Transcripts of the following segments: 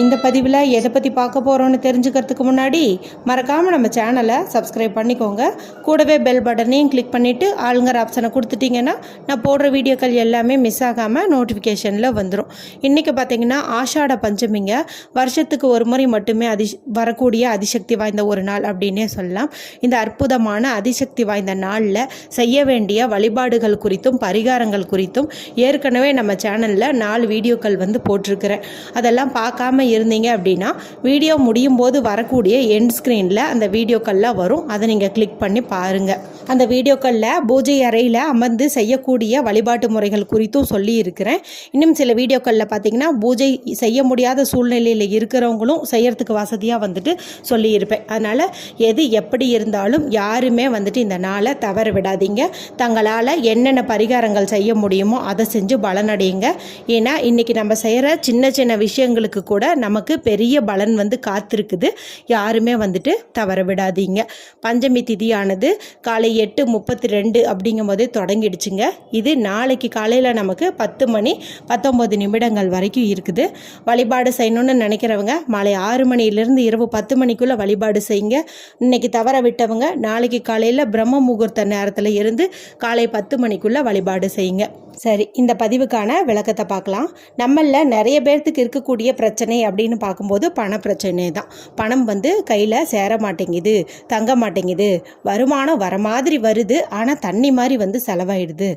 இந்த பதிவில் எதை பற்றி பார்க்க போகிறோன்னு தெரிஞ்சுக்கிறதுக்கு முன்னாடி மறக்காமல் நம்ம சேனலை சப்ஸ்கிரைப் பண்ணிக்கோங்க. கூடவே பெல் பட்டனையும் கிளிக் பண்ணிவிட்டு ஆளுங்கிற ஆப்ஷனை கொடுத்துட்டிங்கன்னா நான் போடுற வீடியோக்கள் எல்லாமே மிஸ் ஆகாமல் நோட்டிஃபிகேஷனில் வந்துடும் இன்றைக்கி பார்த்தீங்கன்னா ஆஷாட பஞ்சமிங்க. வருஷத்துக்கு ஒரு முறை மட்டுமே அதி வரக்கூடிய அதிசக்தி வாய்ந்த ஒரு நாள் அப்படின்னே சொல்லலாம். இந்த அற்புதமான அதிசக்தி வாய்ந்த நாளில் செய்ய வேண்டிய வழிபாடுகள் குறித்தும் பரிகாரங்கள் குறித்தும் ஏற்கனவே நம்ம சேனலில் நாலு வீடியோக்கள் வந்து போட்டிருக்கிறேன். அதெல்லாம் பார்க்காம இருந்தீங்க அப்படின்னா வீடியோ முடியும் போது வரக்கூடிய எண்ட் ஸ்க்ரீனில் அந்த வீடியோக்கள்லாம் வரும். அதை நீங்கள் கிளிக் பண்ணி பாருங்கள் அந்த வீடியோக்களில் பூஜை அறையில் அமர்ந்து செய்யக்கூடிய வழிபாட்டு முறைகள் குறித்தும் சொல்லியிருக்கிறேன். இன்னும் சில வீடியோக்களில் பார்த்தீங்கன்னா பூஜை செய்ய முடியாத சூழ்நிலையில் இருக்கிறவங்களும் செய்யறதுக்கு வசதியாக வந்துட்டு சொல்லியிருப்பேன். அதனால் எது எப்படி இருந்தாலும் யாருமே வந்துட்டு இந்த நாளை தவற விடாதீங்க. தங்களால் என்னென்ன பரிகாரங்கள் செய்ய முடியுமோ அதை செஞ்சு பலனடையுங்க. ஏன்னா இன்றைக்கி நம்ம செய்கிற சின்ன சின்ன விஷயங்களுக்கு கூட நமக்கு பெரிய பலன் வந்து காத்திருக்குது. யாருமே வந்துட்டு தவற விடாதீங்க. பஞ்சமி திதியானது காலை எட்டு முப்பத்தி ரெண்டு அப்படிங்கும் போதே தொடங்கிடுச்சுங்க. இது நாளைக்கு காலையில் நமக்கு பத்து மணி பத்தொம்பது நிமிடங்கள் வரைக்கும் இருக்குது. வழிபாடு செய்யணும்னு நினைக்கிறவங்க மாலை ஆறு மணியிலிருந்து இரவு பத்து மணிக்குள்ளே வழிபாடு செய்யுங்க. இன்னைக்கு தவற விட்டவங்க நாளைக்கு காலையில் பிரம்ம முகூர்த்த நேரத்தில் இருந்து காலை பத்து மணிக்குள்ளே வழிபாடு செய்யுங்க. சரி இந்த பதிவுக்கான விளக்கத்தை பார்க்கலாம். நம்மள நிறைய பேர்த்துக்கு இருக்கக்கூடிய பிரச்சனை அப்படின்னு பார்க்கும்போது பண பிரச்சனை தான் பணம் வந்து கையில் சேர மாட்டேங்குது தங்க மாட்டேங்குது வருமானம் வர மாதிரி வருது. ஆனால் தண்ணி மாதிரி வந்து செலவாயிடுது.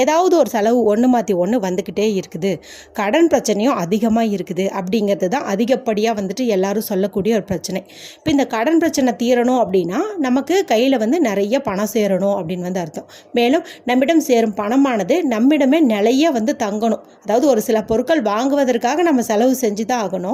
ஏதாவது ஒரு செலவு ஒன்று மாற்றி ஒன்று வந்துக்கிட்டே இருக்குது. கடன் பிரச்சனையும் அதிகமாக இருக்குது. அப்படிங்கிறது தான் அதிகப்படியாக வந்துட்டு எல்லாரும் சொல்லக்கூடிய ஒரு பிரச்சனை. இப்போ இந்த கடன் பிரச்சனை தீரணும் அப்படின்னா நமக்கு கையில் வந்து நிறைய பணம் சேரணும் அப்படின்னு வந்து அர்த்தம். மேலும் நம்மிடம் சேரும் பணமானது நம்மிடமே நிலைய வந்து தங்கணும். அதாவது ஒரு சில பொருட்கள் வாங்குவதற்காக நம்ம செலவு செஞ்சு தான் ஆகணும்.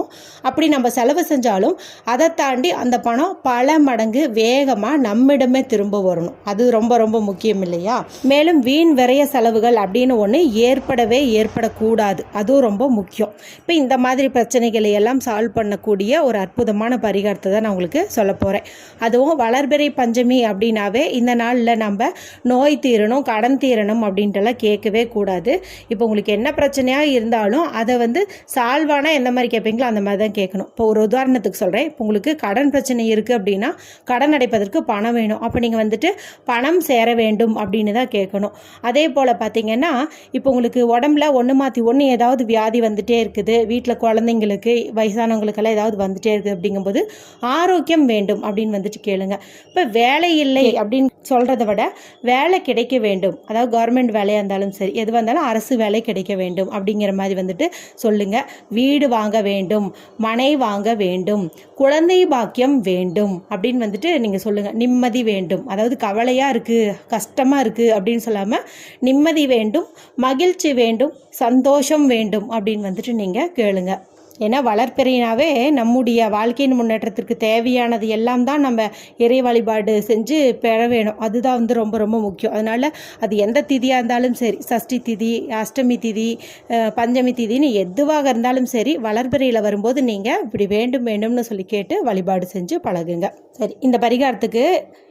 அப்படி நம்ம செலவு செஞ்சாலும் அதை தாண்டி அந்த பணம் பல மடங்கு வேகமாக நம்மிடமே திரும்ப வரணும். அது ரொம்ப ரொம்ப முக்கியம் இல்லையா? மேலும் வீண் விரைய செலவுகள் அப்படின்னு ஒன்று ஏற்படவே ஏற்படக்கூடாது. அதுவும் ரொம்ப முக்கியம். இப்போ இந்த மாதிரி பிரச்சனைகளை எல்லாம் சால்வ் பண்ணக்கூடிய ஒரு அற்புதமான பரிகாரத்தை தான் நான் உங்களுக்கு சொல்ல போகிறேன் அதுவும் வளர்பிறை பஞ்சமி அப்படின்னாவே இந்த நாளில் நம்ம நோய் தீரணும் கடன் தீரணும் அப்படின்ட்டுலாம் கேட்கவே கூடாது. இப்போ உங்களுக்கு என்ன பிரச்சனையாக இருந்தாலும் அதை வந்து சால்வானா எந்த மாதிரி கேட்பீங்களோ அந்த மாதிரி தான் கேட்கணும். இப்போ ஒரு உதாரணத்துக்கு சொல்கிறேன் இப்போ உங்களுக்கு கடன் பிரச்சனை இருக்குது அப்படின்னா கடன் அடைப்பதற்கு பணம் வேணும். அப்போ நீங்கள் வந்துட்டு பணம் சேர வேண்டும் அப்படின்னு தான் கேட்கணும். அதே போல் பார்த்தீங்கன்னா இப்போ உங்களுக்கு உடம்புல ஒன்று மாற்றி ஒன்று ஏதாவது வியாதி வந்துட்டே இருக்குது. வீட்டில் குழந்தைங்களுக்கு வயசானவங்களுக்கெல்லாம் ஏதாவது வந்துட்டே இருக்குது அப்படிங்கும்போது ஆரோக்கியம் வேண்டும் அப்படின்னு வந்துட்டு கேளுங்க. இப்போ வேலை இல்லை அப்படின்னு சொல்கிறத விட வேலை கிடைக்க வேண்டும். அதாவது கவர்மெண்ட் வேலையாக இருந்தாலும் சரி எதுவாக இருந்தாலும் அரசு வேலை கிடைக்க வேண்டும் அப்படிங்கிற மாதிரி வந்துட்டு சொல்லுங்கள் வீடு வாங்க வேண்டும் மனை வாங்க வேண்டும் குழந்தை பாக்கியம் வேண்டும் அப்படின்னு வந்துட்டு நீங்கள் சொல்லுங்கள் நிம்மதி வேண்டும். அதாவது கவலையாக இருக்குது கஷ்டமாக இருக்குது அப்படின்னு சொல்லாமல் நிம்மதி வேண்டும் மகிழ்ச்சி வேண்டும் சந்தோஷம் வேண்டும் அப்படின்னு வந்துட்டு நீங்கள் கேளுங்கள் ஏன்னா வளர்ப்பிறையினாவே நம்முடைய வாழ்க்கையின் முன்னேற்றத்திற்கு தேவையானது எல்லாம் தான் நம்ம இறை வழிபாடு செஞ்சு பெற வேணும். அதுதான் வந்து ரொம்ப ரொம்ப முக்கியம். அதனால் அது எந்த திதியாக இருந்தாலும் சரி சஷ்டி திதி அஷ்டமி திதி பஞ்சமி திதின்னு எதுவாக இருந்தாலும் சரி வளர்பிறையில் வரும்போது நீங்கள் இப்படி வேண்டும் வேண்டும்னு சொல்லி கேட்டு வழிபாடு செஞ்சு பழகுங்க. சரி இந்த பரிகாரத்துக்கு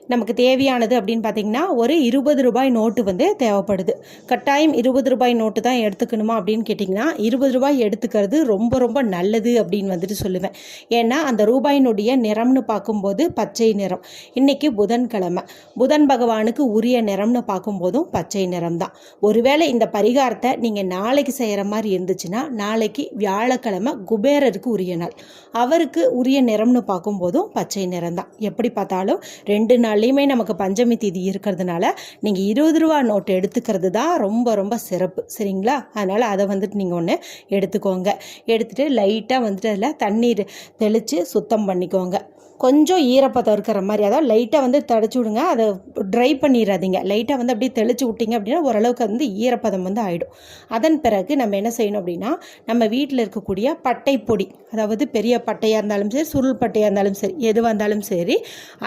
நமக்கு தேவையானது அப்படின்னு பார்த்தீங்கன்னா ஒரு இருபது ரூபாய் நோட்டு வந்து தேவைப்படுது. கட்டாயம் இருபது ரூபாய் நோட்டு தான் எடுத்துக்கணுமா அப்படின்னு கேட்டிங்கன்னா இருபது ரூபாய் எடுத்துக்கிறது ரொம்ப ரொம்ப நல்லது அப்படின்னு வந்துட்டு சொல்லுவேன். ஏன்னா அந்த ரூபாயினுடைய நிறம்னு பார்க்கும்போது பச்சை நிறம். இன்றைக்கி புதன்கிழமை. புதன் பகவானுக்கு உரிய நிறம்னு பார்க்கும்போதும் பச்சை நிறம் தான். ஒருவேளை இந்த பரிகாரத்தை நீங்கள் நாளைக்கு செய்கிற மாதிரி இருந்துச்சுன்னா நாளைக்கு வியாழக்கிழமை குபேரருக்கு உரிய நாள். அவருக்கு உரிய நிறம்னு பார்க்கும்போதும் பச்சை நிறம் தான். எப்படி பார்த்தாலும் ரெண்டு நாள் நாள்லையுமே நமக்கு பஞ்சமி தேதி இருக்கிறதுனால நீங்கள் இருபது ரூபா நோட்டு எடுத்துக்கிறது தான் ரொம்ப ரொம்ப சிறப்பு. சரிங்களா? அதனால் அதை வந்துட்டு நீங்கள் ஒன்று எடுத்துக்கோங்க. எடுத்துகிட்டு லைட்டாக வந்துட்டு அதில் தண்ணீர் தெளித்து சுத்தம் பண்ணிக்கோங்க. கொஞ்சம் ஈரப்பதம் இருக்கிற மாதிரி அதாவது லைட்டாக வந்து தடைச்சி விடுங்க. அதை ட்ரை பண்ணிடாதீங்க லைட்டாக வந்து அப்படியே தெளிச்சு விட்டீங்க அப்படின்னா ஓரளவுக்கு வந்து ஈரப்பதம் வந்து ஆகிடும் அதன் பிறகு நம்ம என்ன செய்யணும் அப்படின்னா நம்ம வீட்டில் இருக்கக்கூடிய பட்டை பொடி அதாவது பெரிய பட்டையாக இருந்தாலும் சரி சுருள் பட்டையாக இருந்தாலும் சரி எதுவாக இருந்தாலும் சரி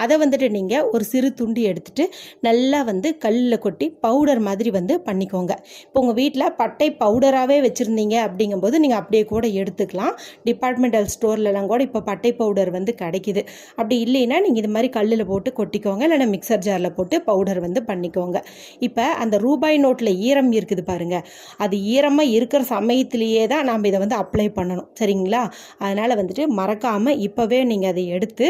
அதை வந்துட்டு நீங்கள் ஒரு சிறு துண்டு எடுத்துகிட்டு நல்லா வந்து கல்லில் கொட்டி பவுடர் மாதிரி வந்து பண்ணிக்கோங்க. இப்போ உங்கள் வீட்டில் பட்டை பவுடராகவே வச்சுருந்தீங்க அப்படிங்கும்போது நீங்கள் அப்படியே கூட எடுத்துக்கலாம். டிபார்ட்மெண்டல் ஸ்டோர்லலாம் கூட இப்போ பட்டை பவுடர் வந்து கிடைக்குது. அப்படி இல்லைன்னா நீங்கள் இது மாதிரி கல்லில் போட்டு கொட்டிக்கோங்க. இல்லைன்னா மிக்சர் ஜாரில் போட்டு பவுடர் வந்து பண்ணிக்கோங்க. இப்போ அந்த ரூபாய் நோட்டில் ஈரம் இருக்குது பாருங்கள் அது ஈரமாக இருக்கிற சமயத்திலேயே தான் நாம் இதை வந்து அப்ளை பண்ணணும். சரிங்களா? அதனால் வந்துட்டு மறக்காமல் இப்போவே நீங்கள் அதை எடுத்து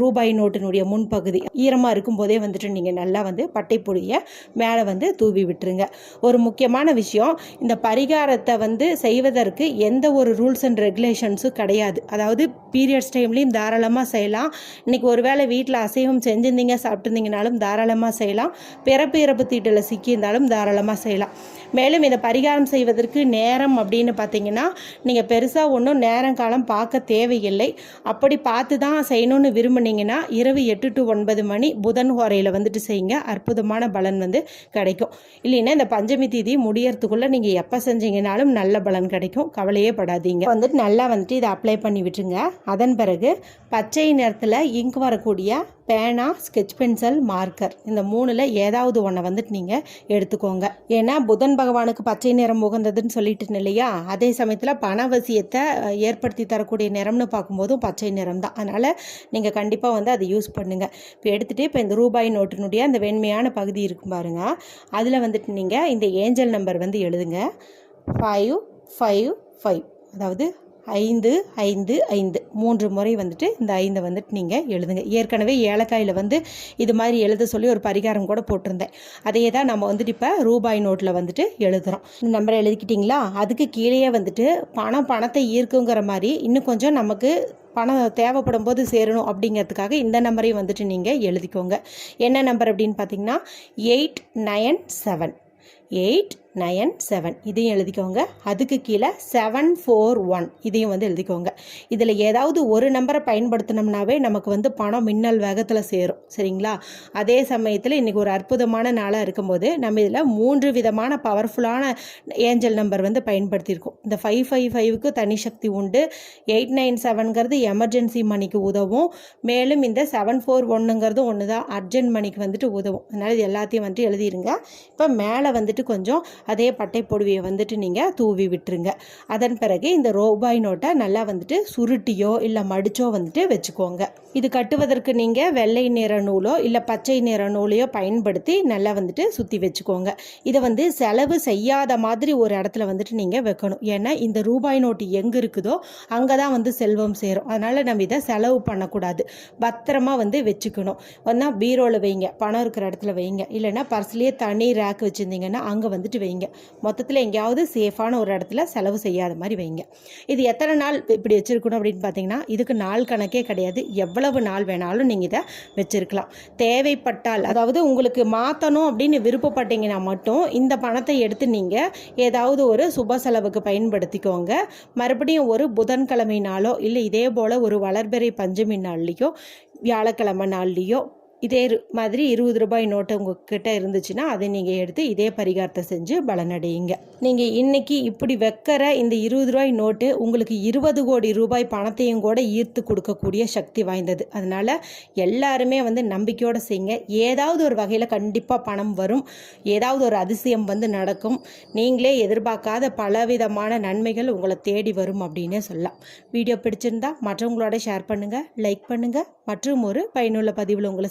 ரூபாய் நோட்டினுடைய முன்பகுதி ஈரமாக இருக்கும்போதே வந்துட்டு நீங்கள் நல்லா வந்து பட்டைப்பொடியை மேலே வந்து தூவி விட்டுருங்க. ஒரு முக்கியமான விஷயம் இந்த பரிகாரத்தை வந்து செய்வதற்கு எந்த ஒரு ரூல்ஸ் அண்ட் ரெகுலேஷன்ஸும் கிடையாது. அதாவது பீரியட்ஸ் டைம்லேயும் தாராளமாக செய்யலாம். இன்றைக்கி ஒருவேளை வீட்டில் அசைவம் செஞ்சிருந்தீங்க சாப்பிட்டுருந்தீங்கனாலும் தாராளமாக செய்யலாம். பிறப்பு இறப்பு தீட்டில் சிக்கியிருந்தாலும் தாராளமாக செய்யலாம். மேலும் இதை பரிகாரம் செய்வதற்கு நேரம் அப்படின்னு பார்த்தீங்கன்னா நீங்கள் பெருசாக ஒன்றும் நேரம் காலம் பார்க்க தேவையில்லை. அப்படி பார்த்து தான் செய்யணும்னு விரும்புனீங்கன்னா இரவு எட்டு டு ஒன்பது மணி புதன் ஹோரையில் வந்துட்டு செய்யுங்க. அற்புதமான பலன் வந்து கிடைக்கும். இல்லைன்னா இந்த பஞ்சமி தீதி முடியறதுக்குள்ளே நீங்கள் எப்போ செஞ்சீங்கனாலும் நல்ல பலன் கிடைக்கும். கவலையே படாதீங்க. வந்துட்டு நல்லா வந்துட்டு இதை அப்ளை பண்ணி விட்டுருங்க. அதன் பிறகு பச்சை நிறத்தில் இங்க் வரக்கூடிய பேனா ஸ்கெட்ச் பென்சில் மார்க்கர் இந்த மூணில் ஏதாவது ஒன்றை வந்துட்டு நீங்கள் எடுத்துக்கோங்க. ஏன்னா புதன் பகவானுக்கு பச்சை நிறம் உகந்ததுன்னு சொல்லிட்டு இல்லையா? அதே சமயத்தில் பணவசியத்தை ஏற்படுத்தி தரக்கூடிய நிறம்னு பார்க்கும்போதும் பச்சை நிறம் தான். அதனால் நீங்கள் கண்டிப்பாக வந்து அதை யூஸ் பண்ணுங்கள் இப்போ எடுத்துகிட்டு இப்போ இந்த ரூபாய் நோட்டினுடைய அந்த வெண்மையான பகுதி இருக்கும் பாருங்க. அதில் வந்துட்டு நீங்கள் இந்த ஏஞ்சல் நம்பர் வந்து எழுதுங்க. ஃபைவ் ஃபைவ் ஃபைவ் அதாவது ஐந்து ஐந்து ஐந்து. மூன்று முறை வந்துட்டு இந்த ஐந்தை வந்துட்டு நீங்கள் எழுதுங்க. ஏற்கனவே ஏலக்காயில் வந்து இது மாதிரி எழுத சொல்லி ஒரு பரிகாரம் கூட போட்டிருந்தேன். அதையே தான் நம்ம வந்துட்டு இப்போ ரூபாய் நோட்டில் வந்துட்டு எழுதுகிறோம் இந்த நம்பரை எழுதிக்கிட்டிங்களா? அதுக்கு கீழேயே வந்துட்டு பணம் பணத்தை ஈர்க்குங்கிற மாதிரி இன்னும் கொஞ்சம் நமக்கு பணம் தேவைப்படும் போது சேரணும் அப்படிங்கிறதுக்காக இந்த நம்பரையும் வந்துட்டு நீங்கள் எழுதிக்கோங்க. என்ன நம்பர் அப்படின்னு பார்த்தீங்கன்னா eight nine seven. Eight nine seven. இதையும் எழுதிக்கோங்க. அதுக்கு கீழே செவன் ஃபோர் ஒன். இதையும் வந்து எழுதிக்கோங்க. இதில் ஏதாவது ஒரு நம்பரை பயன்படுத்தினோம்னாவே நமக்கு வந்து பணம் மின்னல் வேகத்தில் சேரும். சரிங்களா? அதே சமயத்தில் இன்றைக்கி ஒரு அற்புதமான நாளாக இருக்கும்போது நம்ம இதில் மூன்று விதமான பவர்ஃபுல்லான ஏஞ்சல் நம்பர் வந்து பயன்படுத்தியிருக்கோம். இந்த ஃபைவ் ஃபைவ் ஃபைவுக்கு தனி சக்தி உண்டு. எயிட் நைன் செவன்கிறது எமர்ஜென்சி மணிக்கு உதவும். மேலும் இந்த செவன் ஃபோர் ஒன்றுங்கிறது ஒன்று தான் அர்ஜென்ட் மணிக்கு வந்துட்டு உதவும். அதனால் இது எல்லாத்தையும் வந்துட்டு எழுதிருங்க. இப்போ மேலே வந்துட்டு கொஞ்சம் அதே பட்டை பொடுவியை வந்துட்டு நீங்கள் தூவி விட்டுருங்க. அதன் பிறகு இந்த ரூபாய் நோட்டை நல்லா வந்துட்டு சுருட்டியோ இல்லை மடிச்சோ வந்துட்டு வச்சுக்கோங்க. இது கட்டுவதற்கு நீங்கள் வெள்ளை நிற நூலோ இல்லை பச்சை நிற நூலையோ பயன்படுத்தி நல்லா வந்துட்டு சுற்றி வச்சுக்கோங்க. இதை வந்து செலவு செய்யாத மாதிரி ஒரு இடத்துல வந்துட்டு நீங்கள் வைக்கணும். ஏன்னா இந்த ரூபாய் நோட்டு எங்கே இருக்குதோ அங்கே தான் வந்து செல்வம் சேரும். அதனால் நம்ம இதை செலவு பண்ணக்கூடாது. பத்திரமா வந்து வச்சுக்கணும். ஒன்றா பீரோவில் வைங்க. பணம் இருக்கிற இடத்துல வைங்க. இல்லைன்னா பர்ஸ்லேயே தனி ரேக் வச்சுருந்தீங்கன்னா அங்கே வந்துட்டு வைங்க. மொத்தத்தில் எங்கேயாவது சேஃபான ஒரு இடத்துல செலவு செய்யாத மாதிரி வைங்க. இது எத்தனை நாள் இப்படி வச்சுருக்கணும் அப்படின்னு பார்த்தீங்கன்னா இதுக்கு நாள் கணக்கே கிடையாது. எவ்வளவு நாள் வேணாலும் நீங்கள் இதை வச்சுருக்கலாம். தேவைப்பட்டால் அதாவது உங்களுக்கு மாற்றணும் அப்படின்னு விருப்பப்பட்டீங்கன்னா மட்டும் இந்த பணத்தை எடுத்து நீங்கள் ஏதாவது ஒரு சுப செலவுக்கு பயன்படுத்திக்கோங்க. மறுபடியும் ஒரு புதன்கிழமை நாளோ இல்லை இதே போல் ஒரு வளர்பிறை பஞ்சமி நாள்லேயோ வியாழக்கிழமை நாள்லேயோ இதே இரு- மாதிரி இருபது ரூபாய் நோட்டு உங்ககிட்ட இருந்துச்சுன்னா அதை நீங்கள் எடுத்து இதே பரிகாரத்தை செஞ்சு பலனடையுங்க. நீங்கள் இன்னைக்கு இப்படி வைக்கிற இந்த இருபது ரூபாய் நோட்டு உங்களுக்கு இருபது கோடி ரூபாய் பணத்தையும் கூட ஈர்த்து கொடுக்கக்கூடிய சக்தி வாய்ந்தது. அதனால் எல்லாருமே வந்து நம்பிக்கையோடு செய்யுங்க. ஏதாவது ஒரு வகையில் கண்டிப்பாக பணம் வரும். ஏதாவது ஒரு அதிசயம் வந்து நடக்கும். நீங்களே எதிர்பார்க்காத பலவிதமான நன்மைகள் உங்களை தேடி வரும் அப்படின்னே சொல்லலாம். வீடியோ பிடிச்சிருந்தா மற்றவங்களோட ஷேர் பண்ணுங்கள் லைக் பண்ணுங்கள் மற்றும் ஒரு பயனுள்ள பதிவில் உங்களை